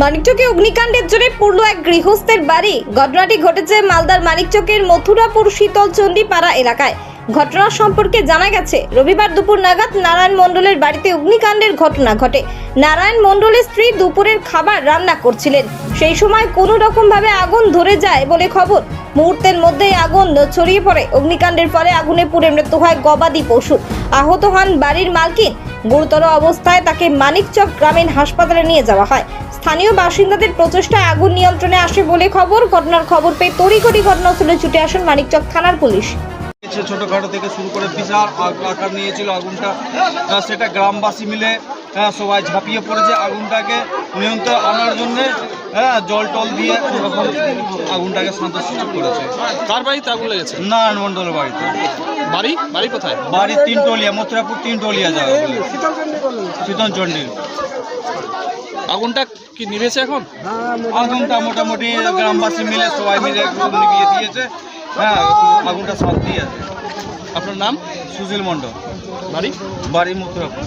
মানিকচকে অগ্নিকাণ্ডের জেরে পড়ল এক গৃহস্থের বাড়ি। ঘটনাটি ঘটেছে মালদার মানিকচকের মথুরাপুর শীতল চণ্ডীপাড়া এলাকায়। ঘটনা সম্পর্কে জানা গেছে, রবিবার দুপুর নাগাদ নারায়ণ মণ্ডলের বাড়িতে অগ্নিকাণ্ডের ঘটনা ঘটে। নারায়ণ মণ্ডলের স্ত্রী দুপুরের খাবার রান্না করছিলেন। সেই সময় কোনো রকম ভাবে আগুন ধরে যায় বলে খবর। মুহূর্তের মধ্যেই আগুন ছড়িয়ে পড়ে। অগ্নিকাণ্ডের ফলে আগুনে পুড়ে মৃত্যু হয় গবাদি পশু। আহত হন বাড়ির মালকিন। গুরুতর অবস্থায় তাকে মানিকচক গ্রামীণ হাসপাতালে নিয়ে যাওয়া হয়। স্থানীয় বাসিন্দাদের প্রচেষ্টায় আগুন নিয়ন্ত্রণে আসে বলে খবর। ঘটনার খবর পেয়ে তড়িঘড়ি ঘটনাস্থলে ছুটে আসেন মানিকচক থানার পুলিশ। ছোটোখাটো থেকে শুরু করে বিশাল আকার নিয়েছিল আগুনটা। সেটা গ্রামবাসী মিলে হ্যাঁ, সবাই ঝাঁপিয়ে পড়েছে আগুনটাকে নিয়ন্ত্রণ আনার জন্য। হ্যাঁ জল টল দিয়ে আগুনটাকে শান্তশিষ্ট করেছে। কার বাড়িতে আগুন লেগেছে? নারায়ণ মণ্ডলের বাড়িতে। বাড়ি? বাড়ি কোথায়? বাড়ির তিন টলিয়া মথুরাপুর তিন টলিয়া যাবে শীতল চণ্ডী আগুনটা কি নিভেছে এখন? আগুনটা মোটামুটি গ্রামবাসী মিলে সবাই মিলে নিভিয়ে দিয়েছে। হ্যাঁ আগুনটা শান্তি আছে। আপনার নাম? সুশীল মণ্ডল। বাড়ি? বাড়ি মথুরাপুর